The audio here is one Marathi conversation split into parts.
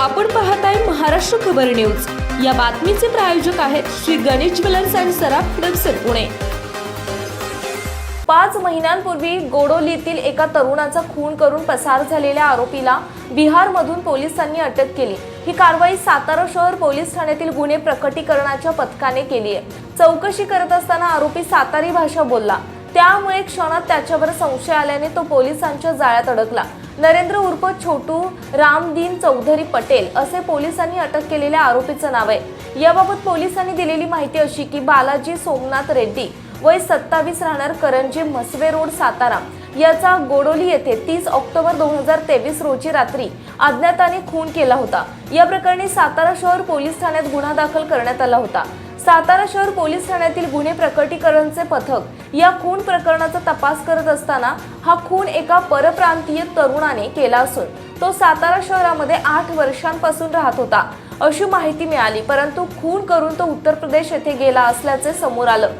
आपण पाहताय महाराष्ट्र खबर न्यूज. या बातमीचे प्रायोजक आहेत श्री गणेश ज्वेलर्स अँड सराफ हडपसर पुणे. पाच महिन्यांपूर्वी गोडोलीतील एका तरुणाचा खून करून पसार झालेल्या आरोपीला बिहारमधून पोलिसांनी अटक केली. ही कारवाई सातारा शहर पोलीस ठाण्यातील गुन्हे प्रकटीकरणाच्या पथकाने केली आहे. चौकशी करत असताना आरोपी सातारी भाषा बोलला. त्यामुळे क्षणात त्याच्यावर संशय आल्याने तो पोलिसांच्या जाळ्यात अडकला. नरेंद्र उर्फ छोटू रामदीन चौधरी पटेल असे पोलिसांनी अटक केलेल्या आरोपीचं नाव आहे. याबाबत पोलिसांनी दिलेली माहिती अशी की बालाजी सोमनाथ रेड्डी वय सत्तावीस राहणार करंजी म्हसवे रोड सातारा. याचा गोडोली येथे तीस ऑक्टोबर दोन हजार तेवीस रोजी रात्री अज्ञाताने खून केला होता. या प्रकरणी सातारा शहर पोलीस ठाण्यात गुन्हा दाखल करण्यात आला होता. सातारा शहर पोलीस ठाण्यातील गुन्हे प्रकटीकरणचे पथक या खून प्रकरणाचा तपास करत असताना हा खून एका परप्रांतीय तरुणाने केला असून तो सातारा शहरामध्ये आठ वर्षांपासून राहत होता. अशी माहिती मिळाली परंतु खून करून तो उत्तर प्रदेश येथे गेला असल्याचे समोर आलं.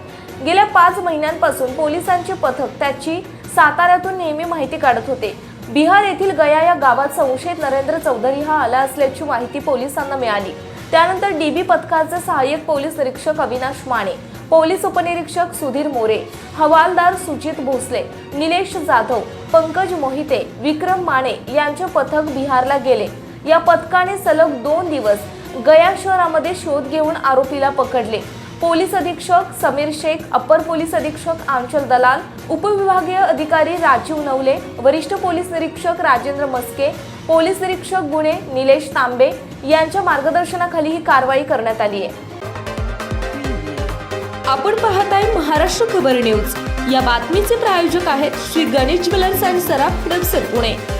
गेल्या पाच महिन्यांपासून पोलिसांचे पथक त्याची साताऱ्यातून नेहमी माहिती काढत होते. बिहार येथील गया या गावात संशयित नरेंद्र चौधरी हा आला असल्याची माहिती पोलिसांना मिळाली. त्यानंतर डीबी पथकाचे सहाय्यक पोलीस निरीक्षक अविनाश माने पोलीस उपनिरीक्षक सुधीर मोरे हवालदार सुजित भोसले निलेश जाधव पंकज मोहिते विक्रम माने यांचे पथक बिहारला गेले. या पथकाने सलग दोन दिवस गया शहरामध्ये शोध घेऊन आरोपीला पकडले. पोलीस अधीक्षक समीर शेख अप्पर पोलीस अधीक्षक आंचल दलाल उपविभागीय अधिकारी राजीव नवले वरिष्ठ पोलीस निरीक्षक राजेंद्र मस्के पोलीस निरीक्षक गुन्हे निलेश तांबे यांच्या मार्गदर्शनाखाली ही कारवाई करण्यात आली आहे. आपण पाहत आहे महाराष्ट्र खबर न्यूज. या बातमीचे प्रायोजक आहेत श्री गणेश ज्वेलर्स अँड सराफ हडपसर पुणे.